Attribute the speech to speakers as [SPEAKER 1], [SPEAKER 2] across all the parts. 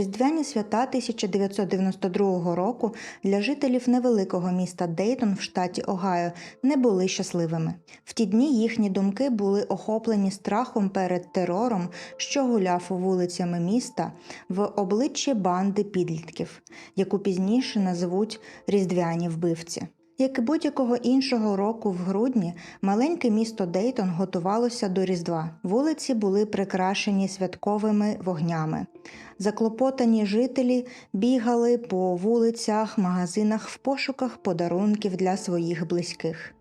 [SPEAKER 1] Різдвяні свята 1992 року для жителів невеликого міста Дейтон в штаті Огайо не були щасливими. В ті дні їхні думки були охоплені страхом перед терором, що гуляв вулицями міста в обличчі банди підлітків, яку пізніше назвуть Різдвяні вбивці. Як і будь-якого іншого року в грудні, маленьке місто Дейтон готувалося до Різдва. Вулиці були прикрашені святковими вогнями. Заклопотані жителі бігали по вулицях, магазинах в пошуках подарунків для своїх близьких.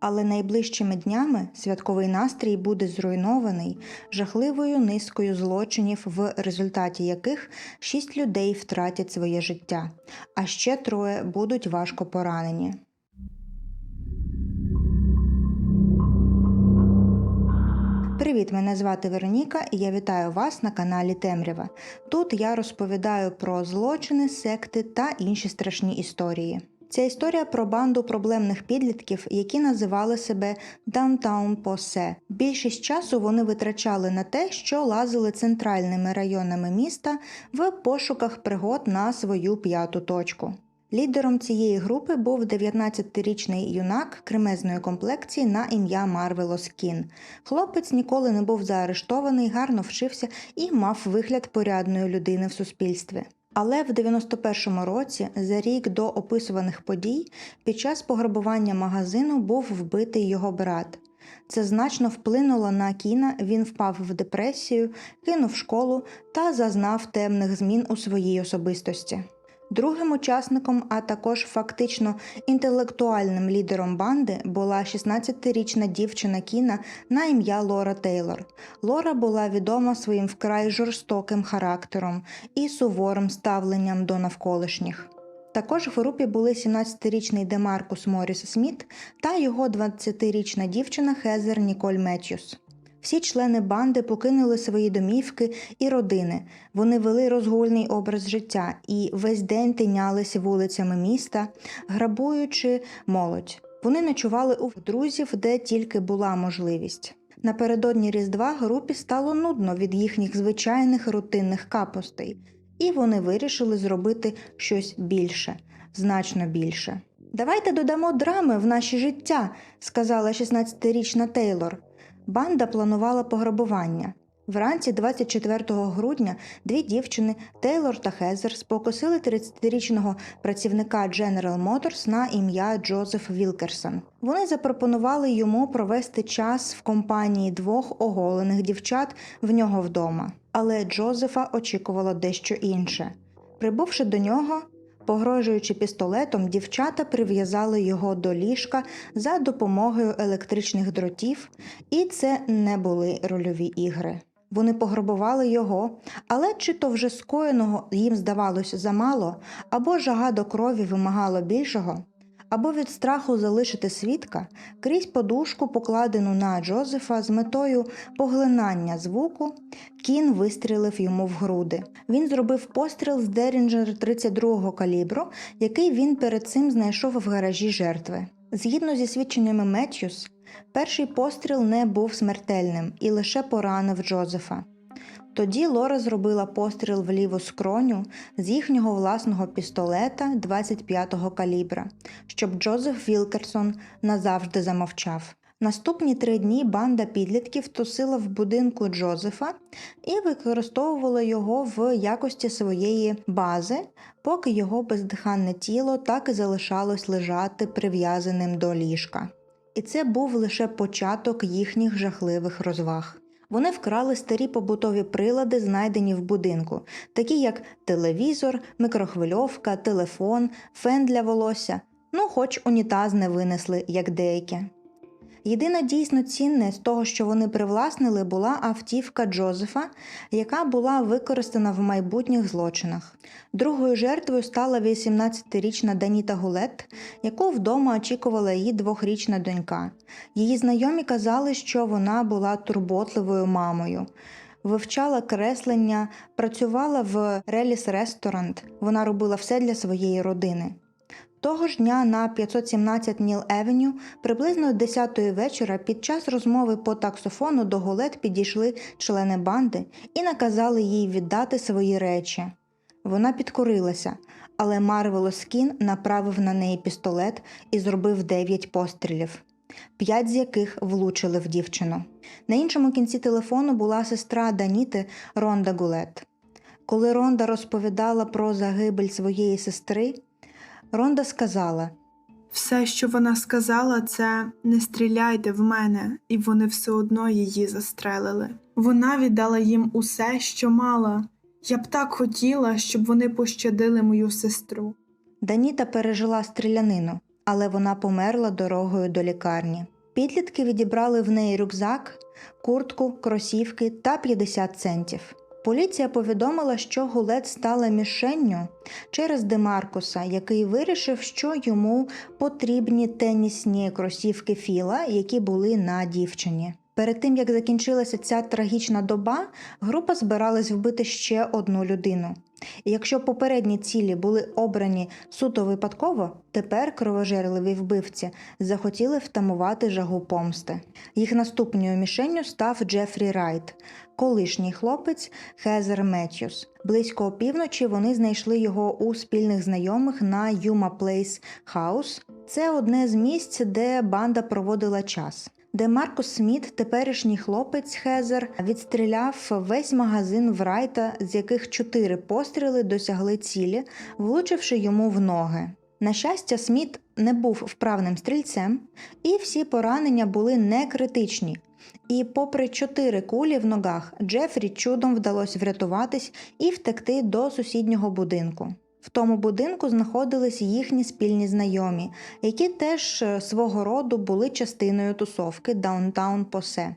[SPEAKER 1] Але найближчими днями святковий настрій буде зруйнований жахливою низкою злочинів, в результаті яких шість людей втратять своє життя, а ще троє будуть важко поранені. Привіт, мене звати Вероніка і я вітаю вас на каналі Темрява. Тут я розповідаю про злочини, секти та інші страшні історії. Ця історія про банду проблемних підлітків, які називали себе Downtown Posse. Більшість часу вони витрачали на те, що лазили центральними районами міста в пошуках пригод на свою п'яту точку. Лідером цієї групи був 19-річний юнак кремезної комплекції на ім'я Марвелос Кін. Хлопець ніколи не був заарештований, гарно вчився і мав вигляд порядної людини в суспільстві. Але в 91-му році, за рік до описуваних подій, під час пограбування магазину був вбитий його брат. Це значно вплинуло на Кіна, він впав в депресію, кинув школу та зазнав темних змін у своїй особистості. Другим учасником, а також фактично інтелектуальним лідером банди була 16-річна дівчина Кіна на ім'я Лора Тейлор. Лора була відома своїм вкрай жорстоким характером і суворим ставленням до навколишніх. Також в групі були 17-річний Демаркус Моріс Сміт та його 20-річна дівчина Хезер Ніколь Меттьюс. Всі члени банди покинули свої домівки і родини. Вони вели розгульний образ життя і весь день тинялися вулицями міста, грабуючи молодь. Вони ночували у друзів, де тільки була можливість. Напередодні Різдва групі стало нудно від їхніх звичайних рутинних капостей, і вони вирішили зробити щось більше, значно більше. Давайте додамо драми в наші життя, сказала 16-річна Тейлор. Банда планувала пограбування. Вранці 24 грудня дві дівчини Тейлор та Хезер спокусили 30-річного працівника General Motors на ім'я Джозеф Вілкерсон. Вони запропонували йому провести час в компанії двох оголених дівчат в нього вдома. Але Джозефа очікувало дещо інше. Прибувши до нього, Погрожуючи пістолетом, дівчата прив'язали його до ліжка за допомогою електричних дротів, і це не були рольові ігри. Вони пограбували його, але чи то вже скоєного їм здавалось замало, або жага до крові вимагала більшого, або від страху залишити свідка крізь подушку, покладену на Джозефа з метою поглинання звуку, кін вистрілив йому в груди. Він зробив постріл з Дерінджер 32-го калібру, який він перед цим знайшов в гаражі жертви. Згідно зі свідченнями Меттьюс, перший постріл не був смертельним і лише поранив Джозефа. Тоді Лора зробила постріл в ліву скроню з їхнього власного пістолета 25-го калібра, щоб Джозеф Вілкерсон назавжди замовчав. Наступні три дні банда підлітків тусила в будинку Джозефа і використовувала його в якості своєї бази, поки його бездиханне тіло так і залишалось лежати прив'язаним до ліжка. І це був лише початок їхніх жахливих розваг. Вони вкрали старі побутові прилади, знайдені в будинку, такі як телевізор, микрохвильовка, телефон, фен для волосся, ну хоч унітаз не винесли, як деякі. Єдине дійсно цінне з того, що вони привласнили, була автівка Джозефа, яка була використана в майбутніх злочинах. Другою жертвою стала 18-річна Даніта Гулет, яку вдома очікувала її двохрічна донька. Її знайомі казали, що вона була турботливою мамою. Вивчала креслення, працювала в Реліс Ресторант. Вона робила все для своєї родини. Того ж дня на 517 Ніл Евеню, приблизно 10 вечора, під час розмови по таксофону до Гулет підійшли члени банди і наказали їй віддати свої речі. Вона підкорилася, але Марвело Скін направив на неї пістолет і зробив дев'ять пострілів, п'ять з яких влучили в дівчину. На іншому кінці телефону була сестра Даніти Ронда Гулет. Коли Ронда розповідала про загибель своєї сестри, Ронда сказала:
[SPEAKER 2] Все, що вона сказала, це не стріляйте в мене, і вони все одно її застрелили. Вона віддала їм усе, що мала. Я б так хотіла, щоб вони пощадили мою сестру.
[SPEAKER 1] Даніта пережила стрілянину, але вона померла дорогою до лікарні. Підлітки відібрали в неї рюкзак, куртку, кросівки та 50 центів. Поліція повідомила, що Гулет стала мішенню через Демаркуса, який вирішив, що йому потрібні тенісні кросівки Філа, які були на дівчині. Перед тим як закінчилася ця трагічна доба, група збиралась вбити ще одну людину. І якщо попередні цілі були обрані суто випадково, тепер кровожерливі вбивці захотіли втамувати жагу помсти. Їх наступною мішенню став Джефрі Райт, колишній хлопець Хезер Меттьюс. Близько опівночі вони знайшли його у спільних знайомих на Юма Плейс Хаус. Це одне з місць, де банда проводила час. Де Маркус Сміт, теперішній хлопець Хезер, відстріляв весь магазин в Райта, з яких чотири постріли досягли цілі, влучивши йому в ноги. На щастя, Сміт не був вправним стрільцем, і всі поранення були не критичні. І, попри чотири кулі в ногах, Джефрі чудом вдалося врятуватись і втекти до сусіднього будинку. В тому будинку знаходились їхні спільні знайомі, які теж е, свого роду були частиною тусовки Даунтаун Посе.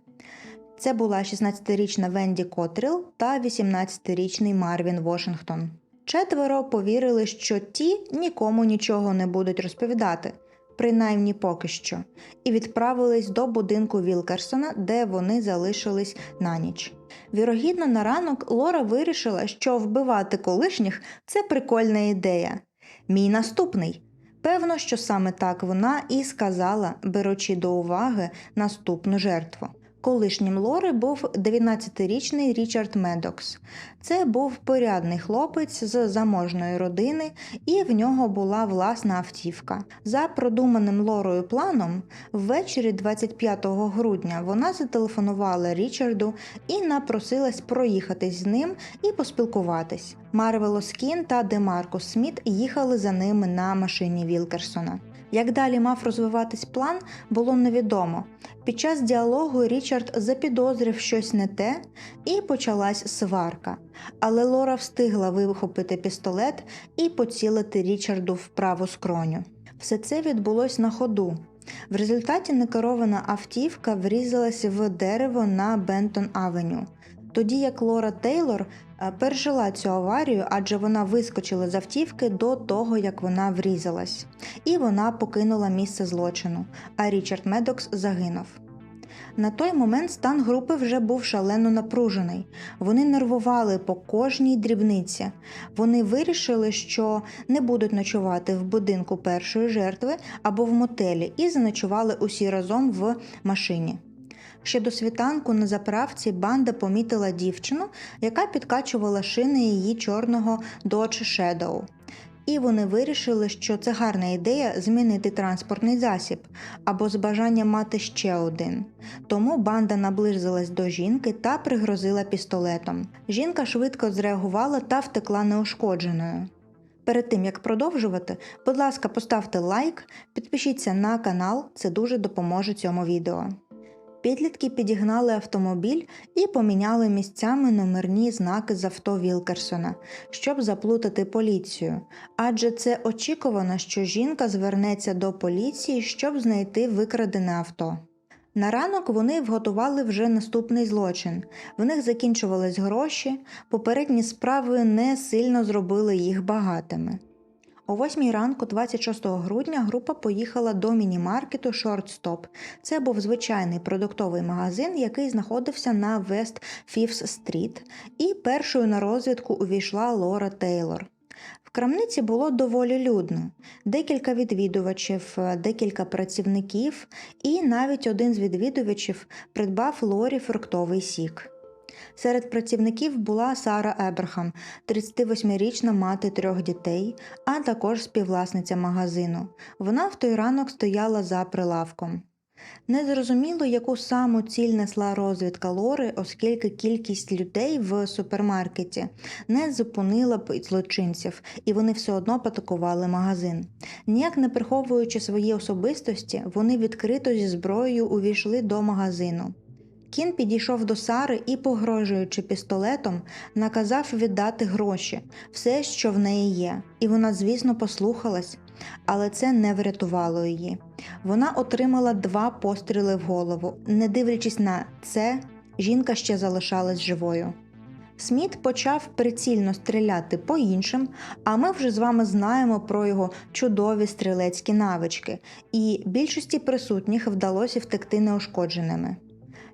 [SPEAKER 1] Це була 16-річна Венді Котріл та 18-річний Марвін Вашингтон. Четверо повірили, що ті нікому нічого не будуть розповідати, принаймні поки що, і відправились до будинку Вілкерсона, де вони залишились на ніч. Вірогідно, на ранок Лора вирішила, що вбивати колишніх це прикольна ідея. Мій наступний. Певно, що саме так вона і сказала, беручи до уваги наступну жертву. Колишнім Лори був 19-річний Річард Медокс. Це був порядний хлопець з заможної родини, і в нього була власна автівка. За продуманим Лорою планом, ввечері 25 грудня вона зателефонувала Річарду і напросилась проїхатись з ним і поспілкуватись. Марвело Скін та Демаркус Сміт їхали за ними на машині Вілкерсона. Як далі мав розвиватись план, було невідомо. Під час діалогу Річард запідозрив щось не те, і почалась сварка. Але Лора встигла вихопити пістолет і поцілити Річарду в праву скроню. Все це відбулось на ходу. В результаті некерована автівка врізалась в дерево на Бентон Авеню. Тоді як Лора Тейлор пережила цю аварію, адже вона вискочила з автівки до того, як вона врізалась, і вона покинула місце злочину, а Річард Медокс загинув. На той момент стан групи вже був шалено напружений. Вони нервували по кожній дрібниці. Вони вирішили, що не будуть ночувати в будинку першої жертви або в мотелі, і заночували усі разом в машині. Ще до світанку на заправці банда помітила дівчину, яка підкачувала шини її чорного Dodge Shadow. І вони вирішили, що це гарна ідея змінити транспортний засіб або з бажанням мати ще один. Тому банда наблизилась до жінки та пригрозила пістолетом. Жінка швидко зреагувала та втекла неушкодженою. Перед тим як продовжувати, будь ласка, поставте лайк, підпишіться на канал, це дуже допоможе цьому відео. Підлітки підігнали автомобіль і поміняли місцями номерні знаки з авто Вілкерсона, щоб заплутати поліцію. Адже це очікувано, що жінка звернеться до поліції, щоб знайти викрадене авто. На ранок вони вготували вже наступний злочин. В них закінчувались гроші, попередні справи не сильно зробили їх багатими. О 8 ранку, 26 грудня, група поїхала до міні-маркету Shortstop. Це був звичайний продуктовий магазин, який знаходився на Вест Фіфс Стріт, і першою на розвідку увійшла Лора Тейлор. В крамниці було доволі людно: декілька відвідувачів, декілька працівників, і навіть один з відвідувачів придбав Лорі фруктовий сік. Серед працівників була Сара Ебрахам, 38-річна мати трьох дітей, а також співвласниця магазину. Вона в той ранок стояла за прилавком. Незрозуміло, яку саму ціль несла розвідка Лори, оскільки кількість людей в супермаркеті не зупинила б злочинців, і вони все одно атакували магазин. Ніяк не приховуючи свої особистості, вони відкрито зі зброєю увійшли до магазину. Кін підійшов до Сари і, погрожуючи пістолетом, наказав віддати гроші, все, що в неї є, і вона, звісно, послухалась, але це не врятувало її. Вона отримала два постріли в голову. Не дивлячись на це, жінка ще залишалась живою. Сміт почав прицільно стріляти по іншим, а ми вже з вами знаємо про його чудові стрілецькі навички, і більшості присутніх вдалося втекти неушкодженими.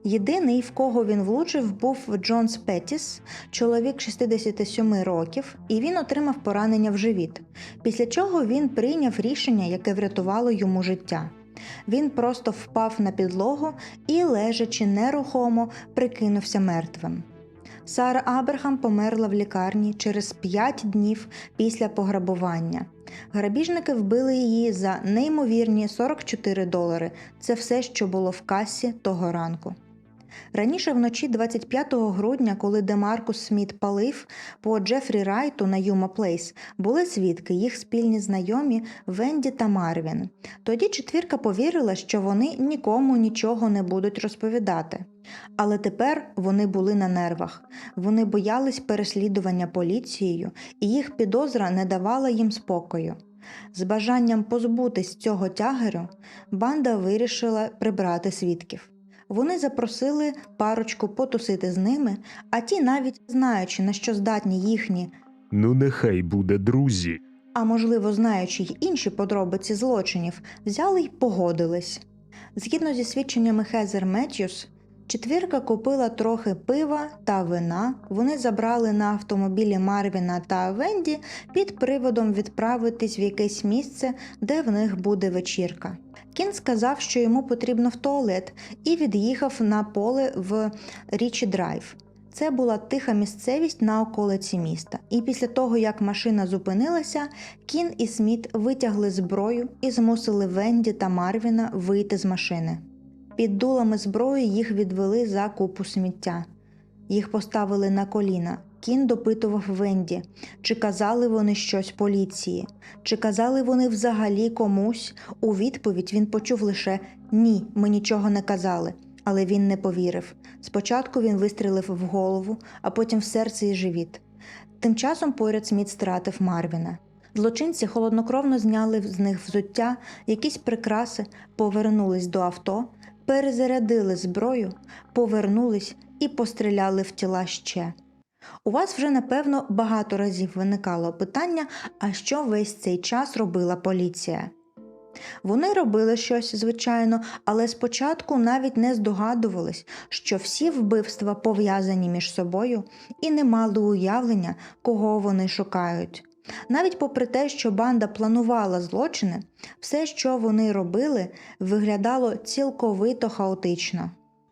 [SPEAKER 1] Єдиний, в кого він влучив, був Джонс Петтіс, чоловік 67 років, і він отримав поранення в живіт, після чого він прийняв рішення, яке врятувало йому життя. Він просто впав на підлогу і, лежачи нерухомо, прикинувся мертвим. Сара Абрахам померла в лікарні через 5 днів після пограбування. Грабіжники вбили її за неймовірні 44 долари. Це все, що було в касі того ранку. Раніше вночі 25 грудня, коли Демаркус Сміт палив по Джефрі Райту на Юма Плейс, були свідки, їх спільні знайомі Венді та Марвін. Тоді четвірка повірила, що вони нікому нічого не будуть розповідати. Але тепер вони були на нервах. Вони боялись переслідування поліцією, і їх підозра не давала їм спокою. З бажанням позбутись цього тягарю, банда вирішила прибрати свідків. Вони запросили парочку потусити з ними, а ті, навіть знаючи, на що здатні їхні,
[SPEAKER 3] Ну, нехай буде друзі.
[SPEAKER 1] а можливо, знаючи й інші подробиці злочинів, взяли й погодились. Згідно зі свідченнями Хезер Меттьюс, четвірка купила трохи пива та вина. Вони забрали на автомобілі Марвіна та Венді під приводом відправитись в якесь місце, де в них буде вечірка. Кін сказав, що йому потрібно в туалет, і від'їхав на поле в Річі Драйв. Це була тиха місцевість на околиці міста. І після того, як машина зупинилася, Кін і Сміт витягли зброю і змусили Венді та Марвіна вийти з машини. Під дулами зброї їх відвели за купу сміття. Їх поставили на коліна. Кін допитував Венді, чи казали вони щось поліції, чи казали вони взагалі комусь. У відповідь він почув лише ні, ми нічого не казали, але він не повірив. Спочатку він вистрілив в голову, а потім в серце і живіт. Тим часом поряд Сміт стратив Марвіна. Злочинці холоднокровно зняли з них взуття, якісь прикраси, повернулись до авто, перезарядили зброю, повернулись і постріляли в тіла ще. У вас вже напевно багато разів виникало питання, а що весь цей час робила поліція? Вони робили щось, звичайно, але спочатку навіть не здогадувались, що всі вбивства пов'язані між собою і не мали уявлення, кого вони шукають. Навіть попри те, що банда планувала злочини, все, що вони робили, виглядало цілковито хаотично.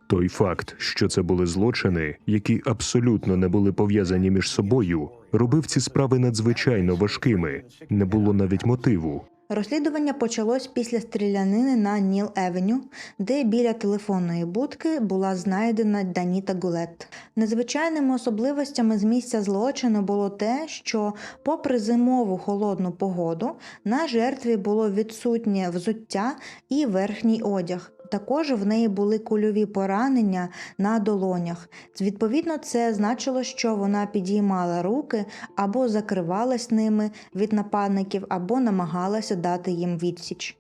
[SPEAKER 3] Той факт, що це були злочини, які абсолютно не були пов'язані між собою, робив ці справи надзвичайно важкими. Не було навіть мотиву.
[SPEAKER 1] Розслідування почалось після стрілянини на Ніл Евеню, де біля телефонної будки була знайдена Даніта Гулет. Незвичайними особливостями з місця злочину було те, що, попри зимову холодну погоду, на жертві було відсутнє взуття і верхній одяг. Також в неї були кульові поранення на долонях. Відповідно, це значило, що вона підіймала руки або закривалась ними від нападників, або намагалася дати їм відсіч.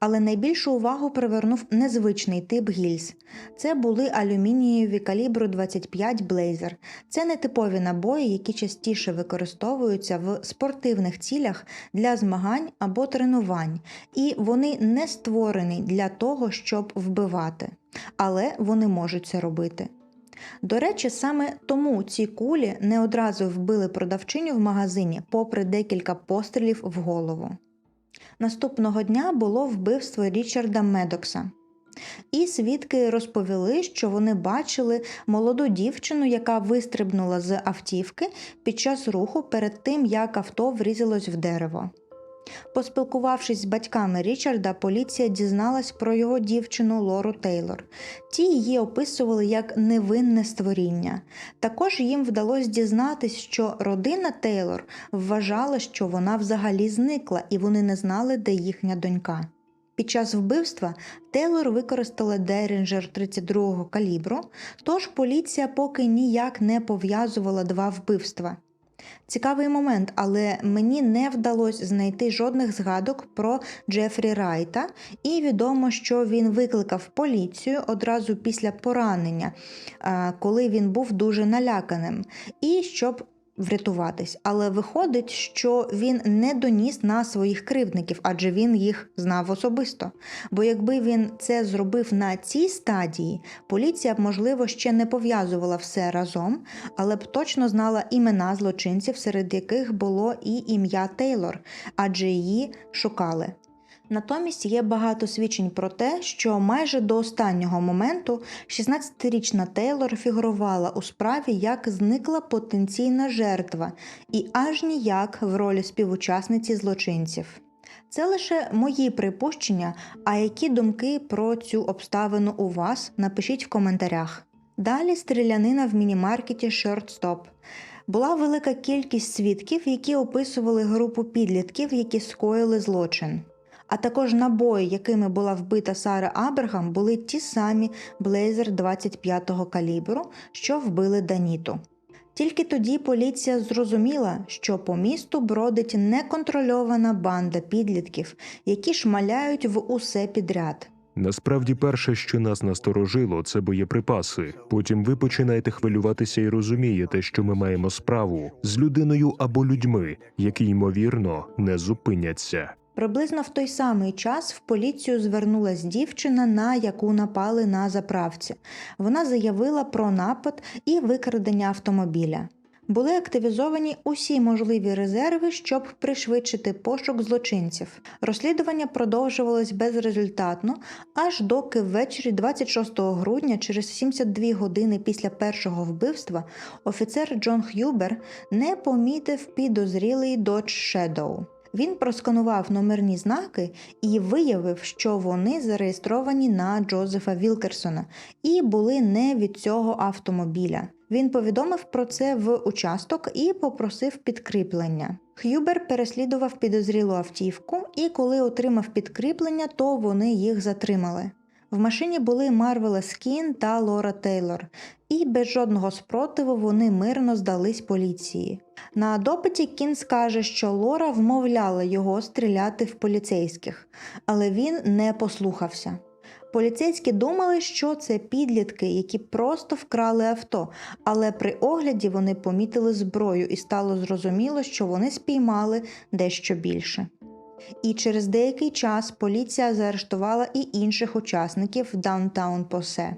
[SPEAKER 1] Але найбільшу увагу привернув незвичний тип гільз. Це були алюмінієві калібру 25 Blazer. Це нетипові набої, які частіше використовуються в спортивних цілях для змагань або тренувань, і вони не створені для того, щоб вбивати, але вони можуть це робити. До речі, саме тому ці кулі не одразу вбили продавчиню в магазині, попри декілька пострілів в голову. Наступного дня було вбивство Річарда Медокса. І свідки розповіли, що вони бачили молоду дівчину, яка вистрибнула з автівки під час руху перед тим, як авто врізалось в дерево. Поспілкувавшись з батьками Річарда, поліція дізналась про його дівчину Лору Тейлор. Ті її описували як невинне створіння. Також їм вдалося дізнатись, що родина Тейлор вважала, що вона взагалі зникла, і вони не знали, де їхня донька. Під час вбивства Тейлор використала Дерінджер 32-го калібру, тож поліція поки ніяк не пов'язувала два вбивства. Цікавий момент, але мені не вдалося знайти жодних згадок про Джефрі Райта, і відомо, що він викликав поліцію одразу після поранення, коли він був дуже наляканим, і щоб врятуватись. Але виходить, що він не доніс на своїх кривдників, адже він їх знав особисто. Бо якби він це зробив на цій стадії, поліція б, можливо, ще не пов'язувала все разом, але б точно знала імена злочинців, серед яких було і ім'я Тейлор, адже її шукали. Натомість є багато свідчень про те, що майже до останнього моменту 16-річна Тейлор фігурувала у справі як зникла потенційна жертва і аж ніяк в ролі співучасниці злочинців. Це лише мої припущення, а які думки про цю обставину у вас напишіть в коментарях. Далі стрілянина в мінімаркеті Shortstop. Була велика кількість свідків, які описували групу підлітків, які скоїли злочин. А також набої, якими була вбита Сара Абрагам, були ті самі Блейзер 25-го калібру, що вбили Даніту. Тільки тоді поліція зрозуміла, що по місту бродить неконтрольована банда підлітків, які шмаляють в усе підряд.
[SPEAKER 3] Насправді, перше, що нас насторожило, це боєприпаси. Потім ви починаєте хвилюватися і розумієте, що ми маємо справу з людиною або людьми, які ймовірно не зупиняться.
[SPEAKER 1] Приблизно в той самий час в поліцію звернулась дівчина, на яку напали на заправці. Вона заявила про напад і викрадення автомобіля. Були активізовані усі можливі резерви, щоб пришвидшити пошук злочинців. Розслідування продовжувалось безрезультатно, аж доки ввечері 26 грудня, через 72 години після першого вбивства, офіцер Джон Х'юбер не помітив підозрілий Dodge Shadow. Він просканував номерні знаки і виявив, що вони зареєстровані на Джозефа Вілкерсона і були не від цього автомобіля. Він повідомив про це в участок і попросив підкріплення. Х'юбер переслідував підозрілу автівку, і коли отримав підкріплення, то вони їх затримали. В машині були Марвела Скін та Лора Тейлор, і без жодного спротиву вони мирно здались поліції. На допиті Кін скаже, що Лора вмовляла його стріляти в поліцейських, але він не послухався. Поліцейські думали, що це підлітки, які просто вкрали авто, але при огляді вони помітили зброю і стало зрозуміло, що вони спіймали дещо більше. І через деякий час поліція заарештувала і інших учасників Даунтаун Посе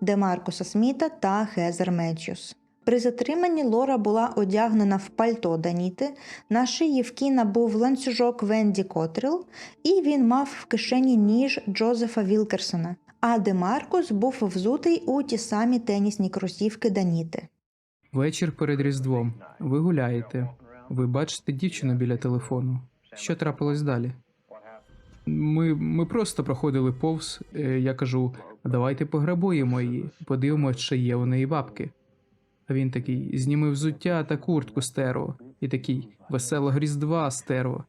[SPEAKER 1] Демаркуса Сміта та Хезер Меджус. При затриманні Лора була одягнена в пальто Даніти, на шиї в Кіна був ланцюжок Венді Котріл, і він мав в кишені ніж Джозефа Вілкерсона, а Демаркус був взутий у ті самі тенісні кросівки Даніти.
[SPEAKER 4] Вечір перед Різдвом. Ви гуляєте. Ви бачите дівчину біля телефону. Що трапилось далі? Ми, ми просто проходили повз. Е, Я кажу: давайте пограбуємо її, подивимось, чи є у неї бабки. А він такий: зніми взуття та куртку стерво. І такий веселого Різдва стерво.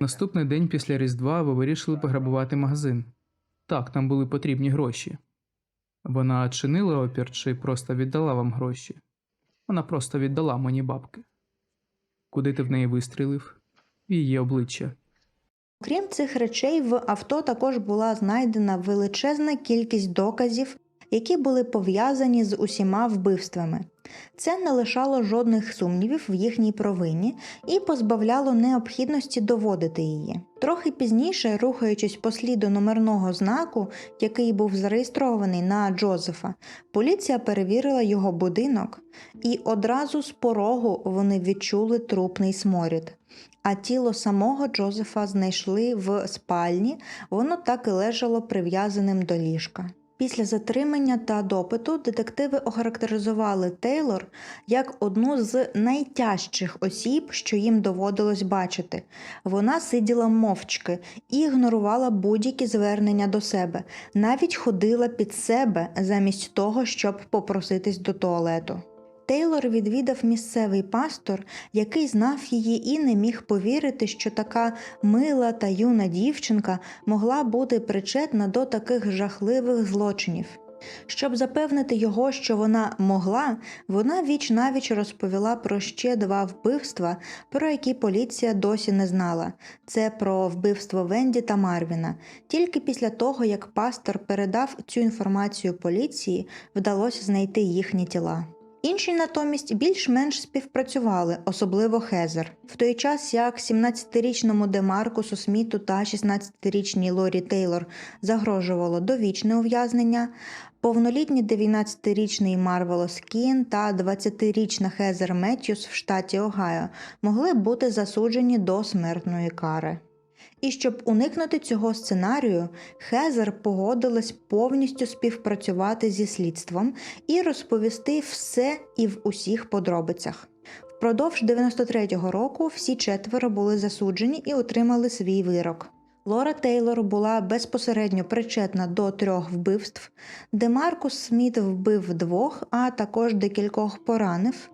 [SPEAKER 4] Наступний день після Різдва ви вирішили пограбувати магазин. Так, там були потрібні гроші. Вона чинила опір чи просто віддала вам гроші? Вона просто віддала мені бабки. Куди ти в неї вистрілив? В її обличчя.
[SPEAKER 1] Крім цих речей, в авто також була знайдена величезна кількість доказів, які були пов'язані з усіма вбивствами. Це не лишало жодних сумнівів в їхній провині і позбавляло необхідності доводити її. Трохи пізніше, рухаючись по сліду номерного знаку, який був зареєстрований на Джозефа, поліція перевірила його будинок, і одразу з порогу вони відчули трупний сморід. А тіло самого Джозефа знайшли в спальні, воно так і лежало прив'язаним до ліжка. Після затримання та допиту детективи охарактеризували Тейлор як одну з найтяжчих осіб, що їм доводилось бачити. Вона сиділа мовчки і ігнорувала будь-які звернення до себе, навіть ходила під себе замість того, щоб попроситись до туалету. Тейлор відвідав місцевий пастор, який знав її і не міг повірити, що така мила та юна дівчинка могла бути причетна до таких жахливих злочинів. Щоб запевнити його, що вона могла, вона віч навіч розповіла про ще два вбивства, про які поліція досі не знала. Це про вбивство Венді та Марвіна. Тільки після того, як пастор передав цю інформацію поліції, вдалося знайти їхні тіла. Інші натомість більш-менш співпрацювали, особливо Хезер. В той час як 17-річному Демаркусу Сміту та 16-річній Лорі Тейлор загрожувало довічне ув'язнення, повнолітній 19-річний Марвелос Кін та 20-річна Хезер Меттьюс в штаті Огайо могли бути засуджені до смертної кари. І щоб уникнути цього сценарію, Хезер погодилась повністю співпрацювати зі слідством і розповісти все і в усіх подробицях. Впродовж 93-го року всі четверо були засуджені і отримали свій вирок. Лора Тейлор була безпосередньо причетна до трьох вбивств, де Маркус Сміт вбив двох, а також декількох поранив,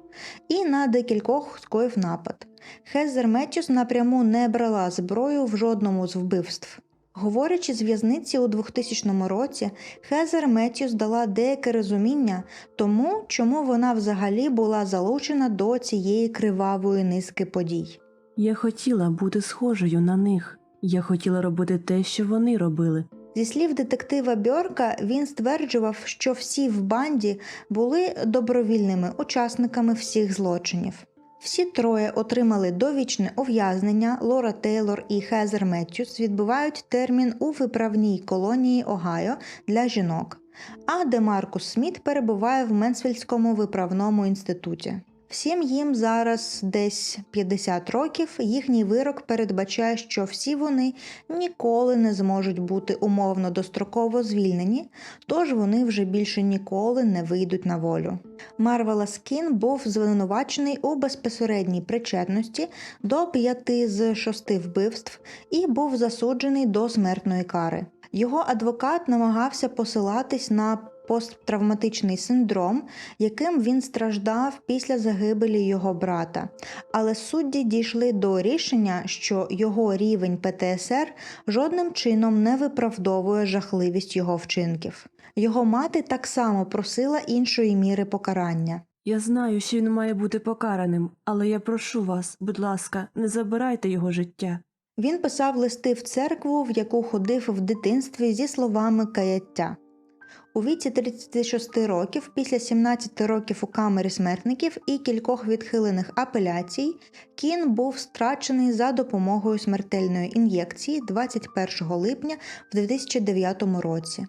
[SPEAKER 1] і на декількох скоїв напад. Хезер Меттюс напряму не брала зброю в жодному з вбивств. Говорячи з в'язниці у 2000 році, Хезер Меттюс дала деяке розуміння тому, чому вона взагалі була залучена до цієї кривавої низки подій.
[SPEAKER 5] Я хотіла бути схожою на них. Я хотіла робити те, що вони робили.
[SPEAKER 1] Зі слів детектива Бьорка, він стверджував, що всі в банді були добровільними учасниками всіх злочинів. Всі троє отримали довічне ув'язнення. Лора Тейлор і Хезер Меттюс відбувають термін у виправній колонії Огайо для жінок, а Демаркус Сміт перебуває в Менсфільдському виправному інституті. Всім їм зараз десь 50 років. Їхній вирок передбачає, що всі вони ніколи не зможуть бути умовно достроково звільнені, тож вони вже більше ніколи не вийдуть на волю. Марвела Скін був звинувачений у безпосередній причетності до п'яти з шести вбивств і був засуджений до смертної кари. Його адвокат намагався посилатись на посттравматичний синдром, яким він страждав після загибелі його брата. Але судді дійшли до рішення, що його рівень ПТСР жодним чином не виправдовує жахливість його вчинків. Його мати так само просила іншої міри покарання.
[SPEAKER 5] Я знаю, що він має бути покараним, але я прошу вас, будь ласка, не забирайте його життя.
[SPEAKER 1] Він писав листи в церкву, в яку ходив в дитинстві зі словами каяття. У віці 36 років, після 17 років у камері смертників і кількох відхилених апеляцій, Кін був страчений за допомогою смертельної ін'єкції 21 липня в 2009 році.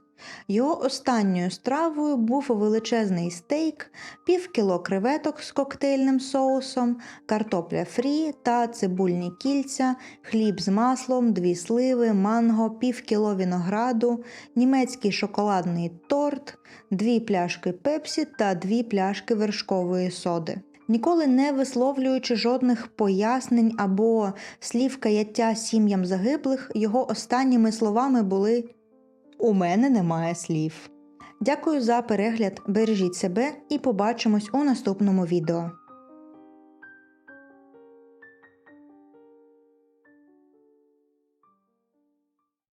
[SPEAKER 1] Його останньою стравою був величезний стейк, півкіло креветок з коктейльним соусом, картопля фрі та цибульні кільця, хліб з маслом, дві сливи, манго, півкіло винограду, німецький шоколадний торт, дві пляшки пепсі та дві пляшки вершкової соди. Ніколи не висловлюючи жодних пояснень або слів каяття сім'ям загиблих, його останніми словами були У мене немає слів. Дякую за перегляд, бережіть себе і побачимось у наступному відео.